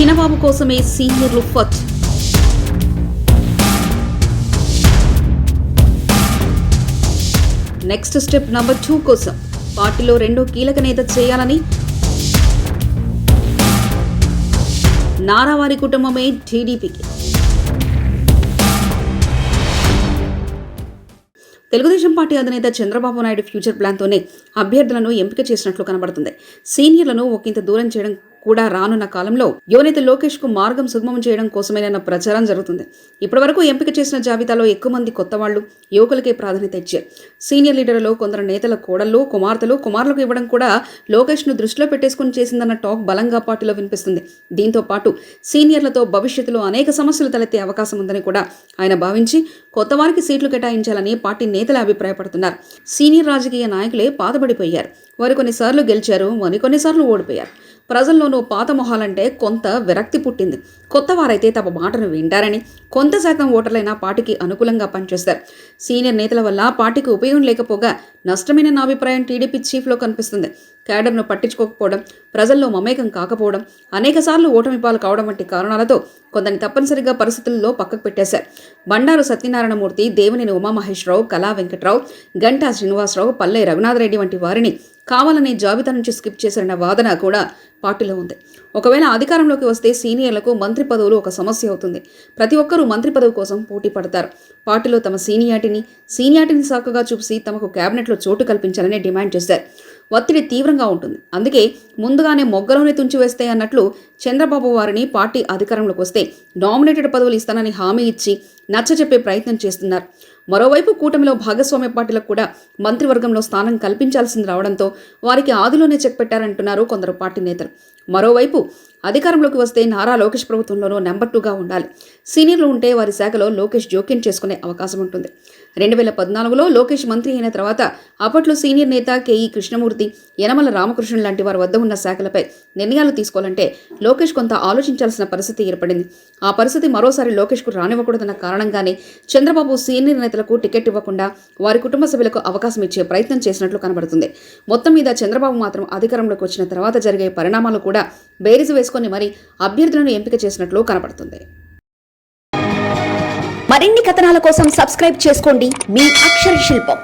చిన్నబాబు కోసమే సీనియర్లు ఫట్. నెక్స్ట్ స్టెప్ నంబర్ టూ కోసం పార్టీలో రెండో కీలక నేత చేయాలని నారావారి కుటుంబమే టీడీపీకి. తెలుగుదేశం పార్టీ అధినేత చంద్రబాబు నాయుడు ఫ్యూచర్ ప్లాన్తోనే అభ్యర్థులను ఎంపిక చేసినట్లు కనబడుతుంది. సీనియర్లను ఒకంత దూరం చేయడం కూడా రానున్న కాలంలో యువనేత లోకేష్కు మార్గం సుగమం చేయడం కోసమేనన్న ప్రచారం జరుగుతుంది. ఇప్పటివరకు ఎంపిక చేసిన జాబితాలో ఎక్కువ మంది కొత్త వాళ్ళు యువకులకే ప్రాధాన్యత ఇచ్చారు. సీనియర్ లీడర్లలో కొందరు నేతల కోడళ్ళు కుమార్తెలు కుమారులకు ఇవ్వడం కూడా లోకేష్ను దృష్టిలో పెట్టేసుకుని చేసిందన్న టాక్ బలంగా పార్టీలో వినిపిస్తుంది. దీంతో పాటు సీనియర్లతో భవిష్యత్తులో అనేక సమస్యలు తలెత్తే అవకాశం ఉందని కూడా ఆయన భావించి కొత్త వారికి సీట్లు కేటాయించాలని పార్టీ నేతలు అభిప్రాయపడుతున్నారు. సీనియర్ రాజకీయ నాయకులే పాతబడిపోయారు. వారు కొన్నిసార్లు గెలిచారు మరి కొన్నిసార్లు ఓడిపోయారు. ప్రజల్లోనూ పాత మొహాలంటే కొంత విరక్తి పుట్టింది. కొత్త వారైతే తమ మాటను వింటారని కొంత శాతం ఓటర్లైనా పార్టీకి అనుకూలంగా పనిచేస్తారు. సీనియర్ నేతల వల్ల పార్టీకి ఉపయోగం లేకపోగా నష్టమైన నా అభిప్రాయం టీడీపీ చీఫ్లో కనిపిస్తుంది. క్యాడర్ను పట్టించుకోకపోవడం ప్రజల్లో మమేకం కాకపోవడం అనేకసార్లు ఓటమి పాలు కావడం వంటి కారణాలతో కొందరిని తప్పనిసరిగా పరిస్థితుల్లో పక్కకు పెట్టేశారు. బండారు సత్యనారాయణమూర్తి దేవినేని ఉమామహేశ్వరరావు కళా వెంకట్రావు గంటా శ్రీనివాసరావు పల్లె రఘునాథరెడ్డి వంటి వారిని కావాలనే జాబితా నుంచి స్కిప్ చేశారన్న వాదన కూడా పార్టీలో ఉంది. ఒకవేళ అధికారంలోకి వస్తే సీనియర్లకు మంత్రి పదవులు ఒక సమస్య అవుతుంది. ప్రతి ఒక్కరూ మంత్రి పదవి కోసం పోటీ పడతారు. పార్టీలో తమ సీనియార్టీని సీనియార్టీని సాకుగా చూసి తమకు క్యాబినెట్లో చోటు కల్పించాలని డిమాండ్ చేశారు. ఒత్తిడి తీవ్రంగా ఉంటుంది. అందుకే ముందుగానే మొగ్గలోనే తుంచివేస్తే అన్నట్లు చంద్రబాబు వారిని పార్టీ అధికారంలోకి వస్తే నామినేటెడ్ పదవులు ఇస్తానని హామీ ఇచ్చి నచ్చజెప్పే ప్రయత్నం చేస్తున్నారు. మరోవైపు కూటమిలో భాగస్వామ్య పార్టీలకు కూడా మంత్రివర్గంలో స్థానం కల్పించాల్సింది రావడంతో వారికి ఆదిలోనే చెక్ పెట్టారంటున్నారు కొందరు పార్టీ నేతలు. మరోవైపు అధికారంలోకి వస్తే నారా లోకేష్ ప్రభుత్వంలోనూ నెంబర్ టూగా ఉండాలి. సీనియర్లు ఉంటే వారి శాఖలో లోకేష్ జోక్యం చేసుకునే అవకాశం ఉంటుంది. రెండు వేల పద్నాలుగులో లోకేష్ మంత్రి అయిన తర్వాత అప్పట్లో సీనియర్ నేత కేఈ కృష్ణమూర్తి యనమల రామకృష్ణన్ లాంటి వారి వద్ద ఉన్న శాఖలపై నిర్ణయాలు తీసుకోవాలంటే లోకేష్ కొంత ఆలోచించాల్సిన పరిస్థితి ఏర్పడింది. ఆ పరిస్థితి మరోసారి లోకేష్కు రానివ్వకూడదన్న కారణంగానే చంద్రబాబు సీనియర్ నేతలకు టికెట్ ఇవ్వకుండా వారి కుటుంబ సభ్యులకు అవకాశం ఇచ్చే ప్రయత్నం చేసినట్లు కనబడుతుంది. మొత్తం మీద చంద్రబాబు మాత్రం అధికారంలోకి వచ్చిన తర్వాత జరిగే పరిణామాలు కూడా బేరీజు చేసుకుని మరి అభ్యర్థులను ఎంపిక చేసినట్లు కనబడుతుంది. మరిన్ని కథనాల కోసం సబ్స్క్రైబ్ చేసుకోండి. మీ అక్షర శిల్పం.